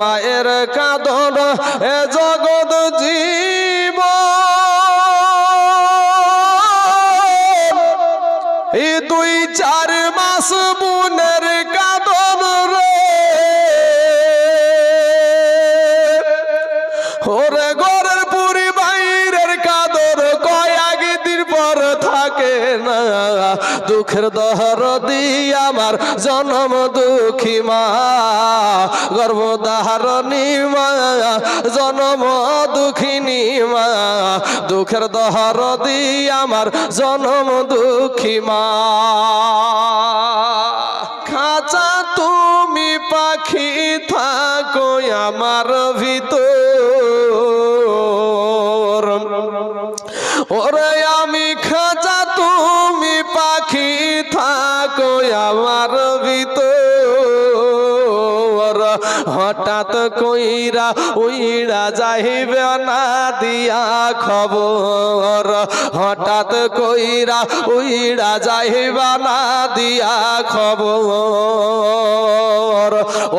মায়ের কাঁদন এ জগৎ জীব দুঃখের দহর দি আমার জনম দুঃখী মা। গর্ভধারণী মা, জনম দুঃখিনী মা। দুঃখের দহর দি আমার জনম দুঃখী মা। হঠাৎ কইরা উইড়া যাইবে না দিয়া খবর। হঠাৎ কইরা উইড়া যাইবা না দিয়া খবর।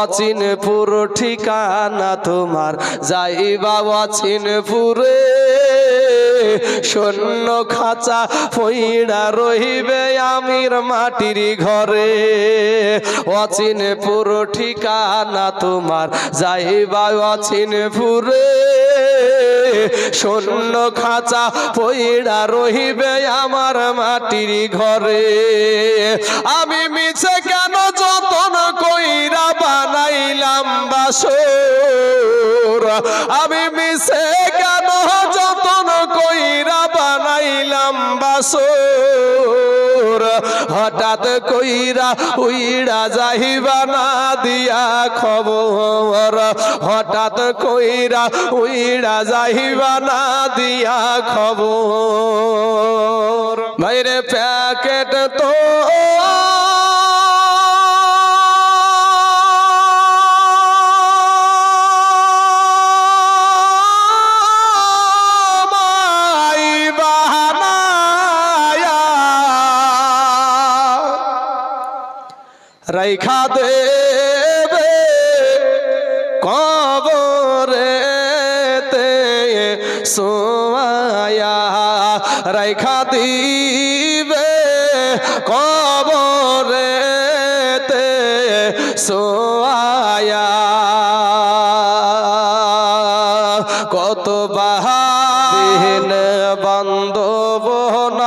অচিনপুর ঠিকানা তোমার, যাইবা অচিনপুরে। শূন্য খাঁচা ফইড়া রহিবে আমির মাটির ঘরে। অচিন পুরো ঠিকানা তোমার যাইবা অচিনপুরে শূন্য খাঁচা পইড়া রহিবে আমার মাটির ঘরে। আমি মিছে কেন যতন কইরা বানাইলাম বাসর? আমি মিছে কেন যতন কইরা বানাইলাম বাসর। হঠাৎ কইরা উইড়া যাইবা না দিয়া খবর। হঠাৎ কইরা উইড়া যাইবা না দিয়া খবর। বাইরে প্যাকেট তো রাইখা দেবে কবরেতে সোয়া রাইখা দিবে কবরেতে সোয়া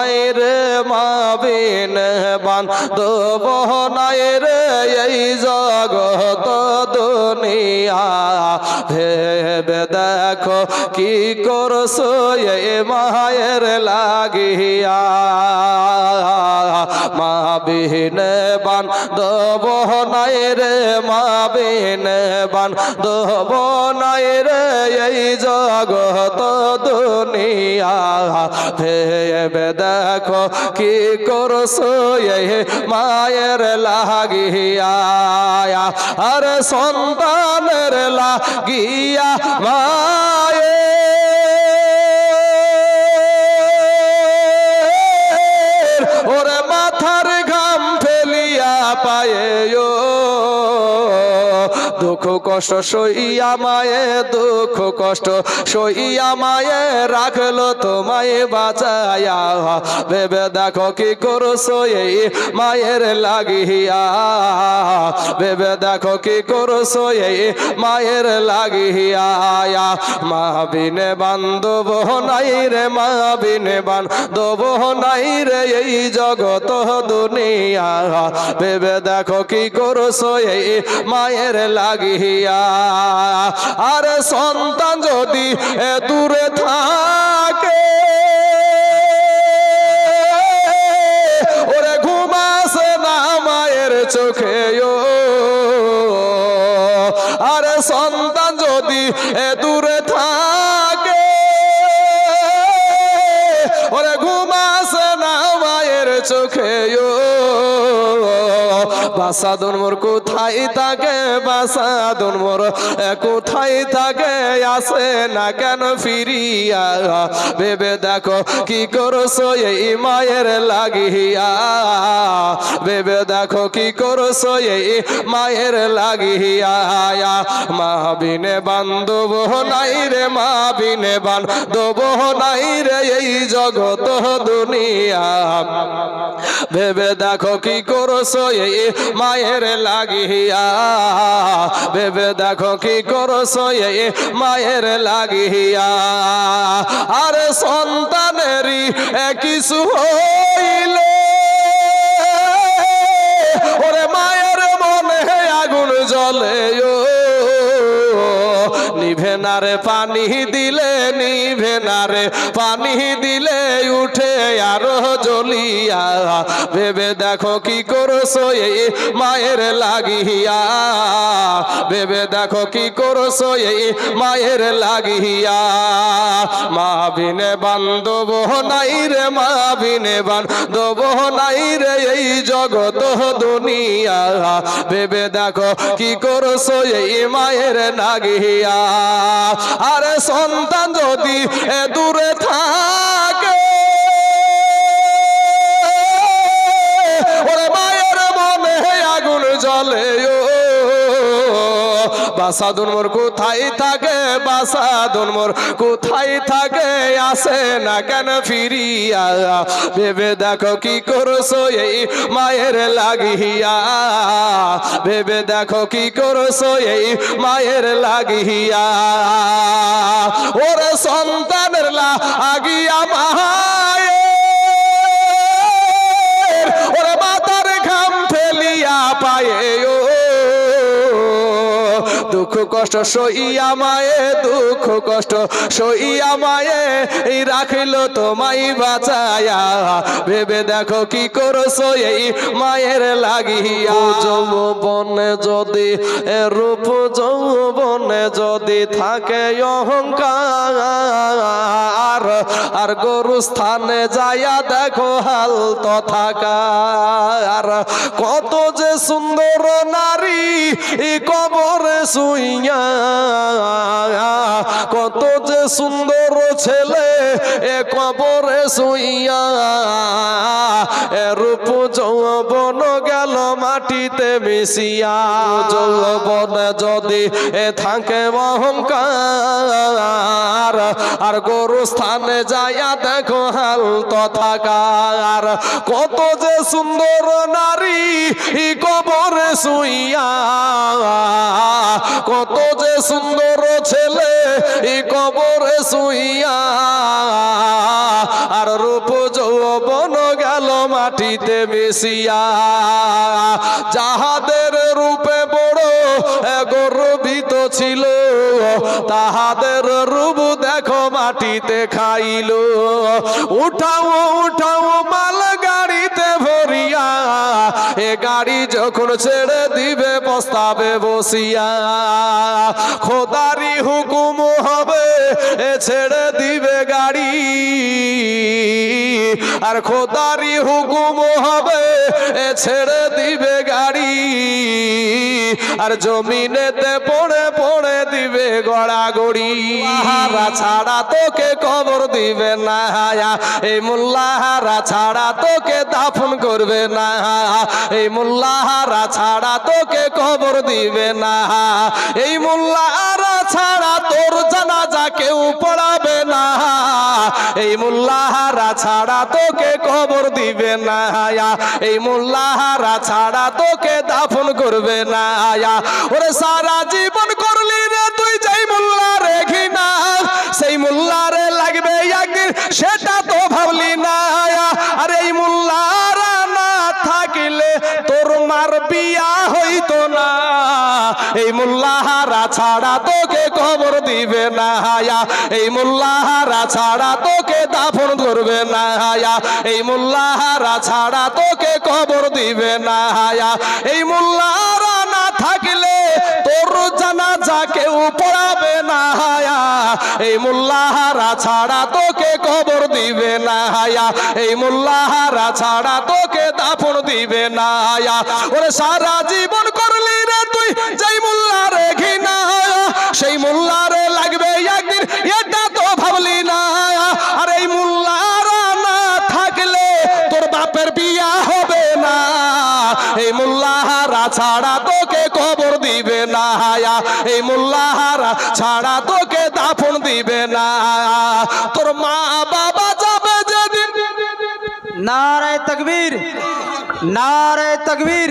মা মাবিন বান্ধব নাই নায়ের এই জগত দুনিয়া। ভেবে দেখো কি করছ এই মায়ের লাগিয়া। মা বিহীন বান দব নাই রে, মা বিহীন বান দব নাই রে, এই জগত দুনিয়া। ভেবে দেখো কি করছ এই মায়ের লাগিয়া। আর সন্তানের লাগিয়া মায়ের দুঃখ কষ্ট সইয়া মায়ে, দুঃখ কষ্ট সইয়া মায়ে রাখল তোমায় বাঁচায়া ভেবে দেখো কি করছ এই মায়ের লাগিয়া। ভেবে দেখো কি করছ এই মায়ের লাগিয়া। মা বিনে বান্ধব নাই রে, মা বিনে বান্ধব নাই রে এই জগত দুনিয়া। ভেবে দেখো কি করছ এই মায়ের লাগিয়া আর সন্তান যদি দূরে থাকে, ওরে ঘুমাসে না মায়ের চোখে আর সন্তান যদি দূরে থাকে, ওরে ঘুমাসে না মায়ের চোখে বাসাদন মোর কোথায় থাকে বাসাদুন মোর কোথায় থাকে আসে না কেন ফিরিয়া? ভেবে দেখো কি করছ এই মায়ের লাগিয়া। ভেবে দেখো কি করছ এই মায়ের লাগিয়া। মা বিনে বান্ধব নাই রে মা বিনে বান্ধব নাই রে, এই জগত দুনিয়া। ভেবে দেখো কি করছ এই মায়ের লাগিয়া। ভেবে দেখো কি করছ এই মায়ের লাগিয়া। আরে সন্তানেরই এ কিছু হইল। ওরে মায়ের মনে আগুন জ্বলে নিভে পানি দিলে নি না রে পানি দিলে উঠে আরও জ্বলিয়া। ভেবে দেখো কি করছ এই মায়ের লাগিয়া। ভেবে দেখো কি করছ এই মায়ের লাগিয়া। মা বিনে বান্ধব নাই রে, মা বিনে বান্ধব নাই রে এই জগত দুনিয়া। ভেবে দেখো কি করছ এই মায়ের নাগিয়া আরে সন্তান যদি এ দূরে থাকে ওরে মায়ের মনে আগুন জ্বলে বাসাদুন মোর কোথায় থাকে? বাসাদুন মোর কোথায় থাকে? আসে না কেন ফিরিয়া? ভেবে দেখো কি করছ এই মায়ের লাগিয়া? ভেবে দেখো কি করছ এই মায়ের লাগিয়া? ওরে সন্তানের লাগিয়া মায়ের ওরে মাতার ঘাম ফেলিয়া পায়ে দুঃখ কষ্ট সইয়া মায়ে দুঃখ কষ্ট সইয়া মায়ে এই রাখিল তোমায় বাঁচায়া। ভেবে দেখো কি করছ এই মায়ের লাগিয়া। যৌবনে যদি এ রূপ যৌবনে যদি থাকে অহংকার, আর গরু স্থানে যাইয়া দেখো হাল তথাকার কত যে সুন্দর নারী কবরে শুইয়া, কত যে সুন্দর ছেলে এ কবরে শুইয়া। এ রূপ যৌবন গেল মাটিতে মিশিয়া। যৌবন যদি থাকে অহংকার, আর গরু স্থানে যাইয়া দেখো হাল তথাকার। কত যে সুন্দর নারী কবরে শুইয়া, কত যে সুন্দর ছেলে কবরে শুইয়া, আর রূপ যৌবন গেল মাটিতে মিশিয়া। যাহাদের রূপে ছিল, তাহাদের রূপ দেখো মাটিতে খাইল। উঠাও উঠাও মাল গাড়িতে ভরিয়া, এ গাড়ি যখন ছেড়ে দিবে প্রস্তাবে বসিয়া। খোদারি হুকুম হবে, এ ছেড়ে দিবে গাড়ি। আর খোদারি হুকুম হবে, এ ছেড়ে দিবে গাড়ি। আর জমিনেতে পড়ে পড়ে দিবে গড়া গড়ি হারা ছাড়া তোকে কবর দিবে না। এই মোল্লাহারা ছাড়া তোকে দাফন করবে না। এই মোল্লাহারা ছাড়া তোকে কবর দিবে না। এই মোল্লাহারা ছাড়া তোর জানাজা কেউ পড়াবে না এই মোল্লাহারা ছাড়া তোকে কবর দিবে না, আয়া। এই মোল্লাহারা ছাড়া তোকে দাফন করবে না, আয়া। ওরে সারা জীবন করলি রে তুই যাই মোল্লা রে ঘৃণা, সেই মোল্লা রে লাগবে একদিন, সেটা এই মোল্লাহারা ছাড়া তোকে কবর দিবে না এই মোল্লাহারা ছাড়া তোকে দাফন করবে না এই মোল্লাহারা ছাড়া তোকে কবর দিবে না এই মোল্লাহারা না থাকলে তোর জানাজা কেউ পড়াবে না এই মোল্লাহারা ছাড়া তোকে কবর দিবে না এই মোল্লাহারা ছাড়া তোকে দাফন দিবে না ওরে সারা জীবন করলি রে তুই মোল্লারে লাগবে একদিন, এটা তো ভাবলি না। আর এই মোল্লারা না থাকলে তোর বাপের বিয়া হবে না। এই মোল্লাহারা ছাড়া তোকে কবর দিবে না। হায়া এই মোল্লাহারা ছাড়া তোকে দাফন দিবে না। তোর মা বাবা যাবে যেদিন। নারায় তকবীর নারায় তকবীর।